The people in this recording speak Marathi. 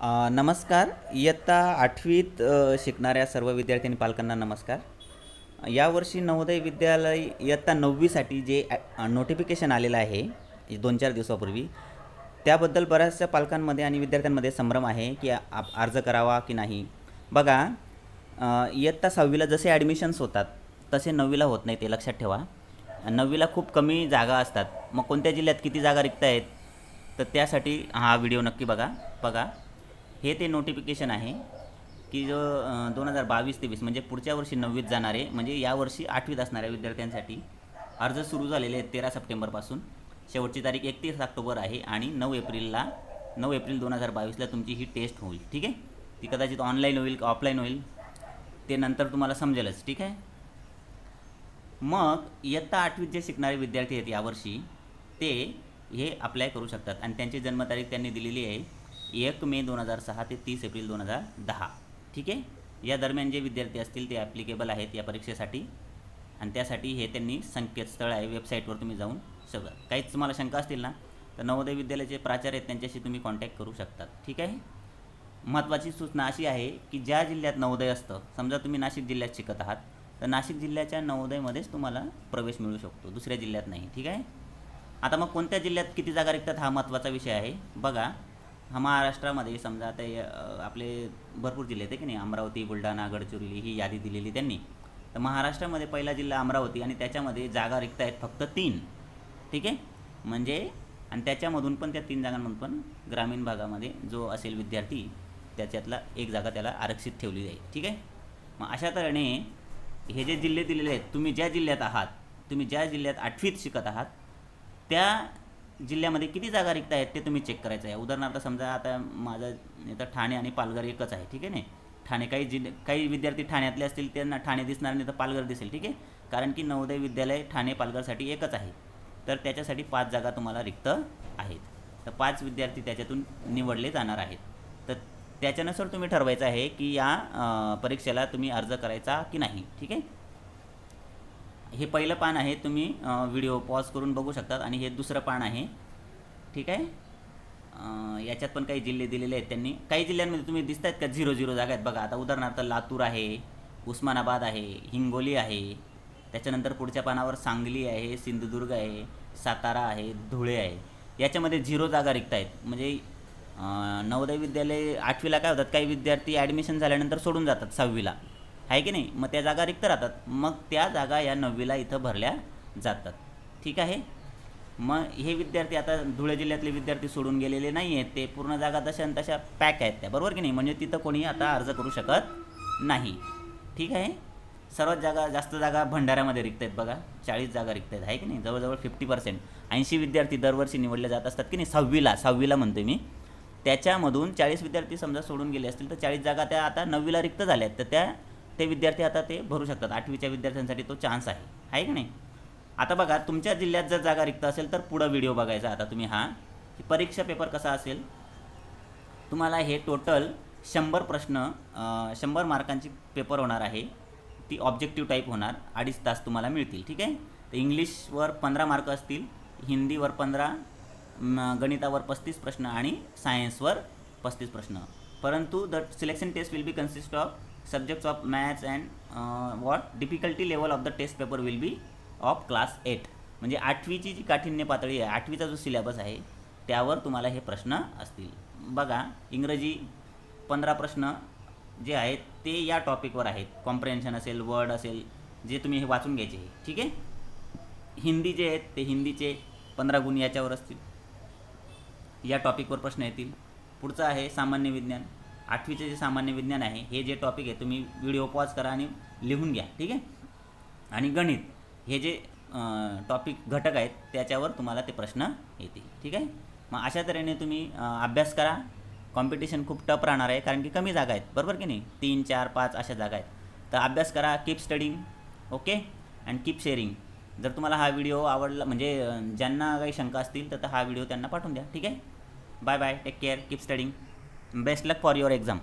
नमस्कार. इयत्ता आठवीत शिकणाऱ्या सर्व विद्यार्थी आणि पालकांना नमस्कार. यावर्षी नवोदय विद्यालय इयत्ता नववीसाठी जे नोटिफिकेशन आलेलं आहे दोन चार दिवसापूर्वी त्याबद्दल बऱ्याचशा पालकांमध्ये आणि विद्यार्थ्यांमध्ये संभ्रम आहे की आप अर्ज करावा की नाही. बघा इयत्ता सहावीला जसे ॲडमिशन्स होतात तसे नववीला होत नाही ते लक्षात ठेवा. नववीला खूप कमी जागा असतात. मग कोणत्या जिल्ह्यात किती जागा रिक्त आहेत? तर त्यासाठी हा व्हिडिओ नक्की बघा. बघा. हे ते नोटिफिकेशन आहे की जो दोन हजार बावीस तेवीस म्हणजे पुढच्या वर्षी नववीत जाणारे म्हणजे यावर्षी आठवीत असणाऱ्या विद्यार्थ्यांसाठी अर्ज सुरू झालेले आहेत तेरा सप्टेंबरपासून. शेवटची तारीख एकतीस ऑक्टोबर आहे आणि नऊ एप्रिलला नऊ एप्रिल दोन हजार बावीसला तुमची ही टेस्ट होईल ठीक आहे? ती कदाचित ऑनलाईन होईल का ऑफलाईन होईल ते नंतर तुम्हाला समजेलच ठीक आहे? मग इयत्ता आठवीत जे शिकणारे विद्यार्थी आहेत यावर्षी ते हे अप्लाय करू शकतात आणि त्यांची जन्मतारीख त्यांनी दिलेली आहे एक मे दोन हजार सहा ते तीस एप्रिल दोन हजार दहा. ठीक आहे? या दरम्यान जे विद्यार्थी असतील ते ॲप्लिकेबल आहेत या परीक्षेसाठी. आणि त्यासाठी हे त्यांनी संकेतस्थळ आहे वेबसाईटवर तुम्ही जाऊन सगळं. काहीच तुम्हाला शंका असतील ना तर नवोदय विद्यालयाचे प्राचार्य आहेत त्यांच्याशी तुम्ही कॉन्टॅक्ट करू शकतात. ठीक आहे? महत्त्वाची सूचना अशी आहे की ज्या जिल्ह्यात नवोदय असतं समजा तुम्ही नाशिक जिल्ह्यात शिकत आहात तर नाशिक जिल्ह्याच्या नवोदयमध्येच तुम्हाला प्रवेश मिळू शकतो दुसऱ्या जिल्ह्यात नाही. ठीक आहे? आता मग कोणत्या जिल्ह्यात किती जागा रिक्तात हा महत्त्वाचा विषय आहे. बघा हा महाराष्ट्रामध्ये समजा आता हे, आपले भरपूर जिल्हे आहेत की नाही? अमरावती बुलढाणा गडचिरोली ही यादी दिलेली त्यांनी. तर महाराष्ट्रामध्ये पहिला जिल्हा अमरावती आणि त्याच्यामध्ये जागा रिक्त आहेत फक्त तीन. ठीक आहे? म्हणजे आणि त्याच्यामधून पण त्या तीन जागांमधून पण ग्रामीण भागामध्ये जो असेल विद्यार्थी त्याच्यातला एक जागा त्याला आरक्षित ठेवली जाईल ठीक आहे? मग अशा तऱ्हेने हे जे जिल्हे दिलेले आहेत तुम्ही ज्या जिल्ह्यात आहात तुम्ही ज्या जिल्ह्यात आठवीत शिकत आहात त्या जिल्ह्यामध्ये किती जागा रिक्त आहेत ते तुम्ही चेक करायचं आहे. उदाहरणार्थ समजा आता माझं इथं ठाणे आणि पालघर एकच आहे ठीक आहे नाही ठाणे काही जिल्हे काही विद्यार्थी ठाण्यातले असतील त्यांना ठाणे दिसणार नाही तर पालघर दिसेल ठीक आहे? कारण की नवोदय विद्यालय ठाणे पालघरसाठी एकच आहे. तर त्याच्यासाठी पाच जागा तुम्हाला रिक्त आहेत. तर पाच विद्यार्थी त्याच्यातून निवडले जाणार आहेत. तर त्याच्यानुसार तुम्ही ठरवायचं आहे की या परीक्षेला तुम्ही अर्ज करायचा की नाही ठीक आहे? हे पहिलं पान आहे तुम्ही व्हिडिओ पॉज करून बघू शकतात आणि हे दुसरं पान आहे. ठीक आहे? याच्यात पण काही जिल्हे दिलेले आहेत त्यांनी. काही जिल्ह्यांमध्ये तुम्ही दिसत आहेत का झिरो झिरो जागा आहेत? बघा आता उदाहरणार्थ लातूर आहे उस्मानाबाद आहे हिंगोली आहे. त्याच्यानंतर पुढच्या पानावर सांगली आहे सिंधुदुर्ग आहे सातारा आहे धुळे आहे. याच्यामध्ये झिरो जागा रिक्त आहेत म्हणजे नवोदय विद्यालय आठवीला काय होतात? काही विद्यार्थी ॲडमिशन झाल्यानंतर सोडून जातात सहावीला. आहे की नाही? मग त्या जागा रिक्त राहतात. मग त्या जागा या नववीला इथं भरल्या जातात. ठीक आहे? मग हे विद्यार्थी आता धुळे जिल्ह्यातले विद्यार्थी सोडून गेलेले नाही आहेत ते पूर्ण जागा तशा आणि तशा पॅक आहेत त्या. बरोबर की नाही? म्हणजे तिथं कोणी आता अर्ज करू शकत नाही. ठीक आहे? सर्वात जागा जास्त जागा भंडाऱ्यामध्ये रिक्त आहेत बघा. चाळीस जागा रिक्त आहेत. आहे की नाही? जवळजवळ फिफ्टी पर्सेंट ऐंशी विद्यार्थी दरवर्षी निवडले जात असतात की नाही? सहावीला सहावीला म्हणते मी. त्याच्यामधून चाळीस विद्यार्थी समजा सोडून गेले असतील तर चाळीस जागा त्या आता नववीला रिक्त झाल्या आहेत. तर त्या ते विद्यार्थी आता ते भरू शकतात. आठवीच्या विद्यार्थ्यांसाठी तो चान्स आहे. आहे की नाही? आता बघा तुमच्या जिल्ह्यात जर जागा रिक्त असेल तर पुढं व्हिडिओ बघायचा. आता तुम्ही हा की परीक्षा पेपर कसा असेल? तुम्हाला हे टोटल शंभर प्रश्न शंभर मार्कांची पेपर होणार आहे. ती ऑब्जेक्टिव्ह टाईप होणार. अडीच तास तुम्हाला मिळतील ठीक आहे? तर इंग्लिशवर पंधरा मार्क असतील हिंदीवर पंधरा गणितावर पस्तीस प्रश्न आणि सायन्सवर पस्तीस प्रश्न. परंतु the selection test will be consist of subjects of maths and what difficulty level of the test paper will be of class eight म्हणजे आठवीची जी काठिण्य पातळी आहे आठवीचा जो सिलेबस आहे त्यावर तुम्हाला हे प्रश्न असतील. बघा इंग्रजी पंधरा प्रश्न जे आहेत ते या टॉपिकवर आहेत. कॉम्प्रेन्शन असेल वर्ड असेल जे तुम्ही हे वाचून घ्यायचे ठीक आहे? हिंदी जे आहेत ते हिंदीचे पंधरा गुण याच्यावर असतील. या टॉपिकवर प्रश्न येतील. पुढचं आहे सामान्य विज्ञान. आठवीचे जे सामान्य विज्ञान आहे हे जे टॉपिक आहे तुम्ही व्हिडिओ पॉज करा आणि लिहून घ्या ठीक आहे? आणि गणित हे जे टॉपिक घटक आहेत त्याच्यावर तुम्हाला ते प्रश्न येतील ठीक आहे? मग अशा तऱ्हेने तुम्ही अभ्यास करा. कॉम्पिटिशन खूप टफ राहणार आहे कारण की कमी जागा आहेत बरोबर की नाही? तीन चार पाच अशा जागा आहेत. तर अभ्यास करा keep studying okay and keep sharing जर तुम्हाला हा व्हिडिओ आवडला म्हणजे ज्यांना काही शंका असतील तर हा व्हिडिओ त्यांना पाठवून द्या ठीक आहे? Bye bye take care keep studying best luck for your exam.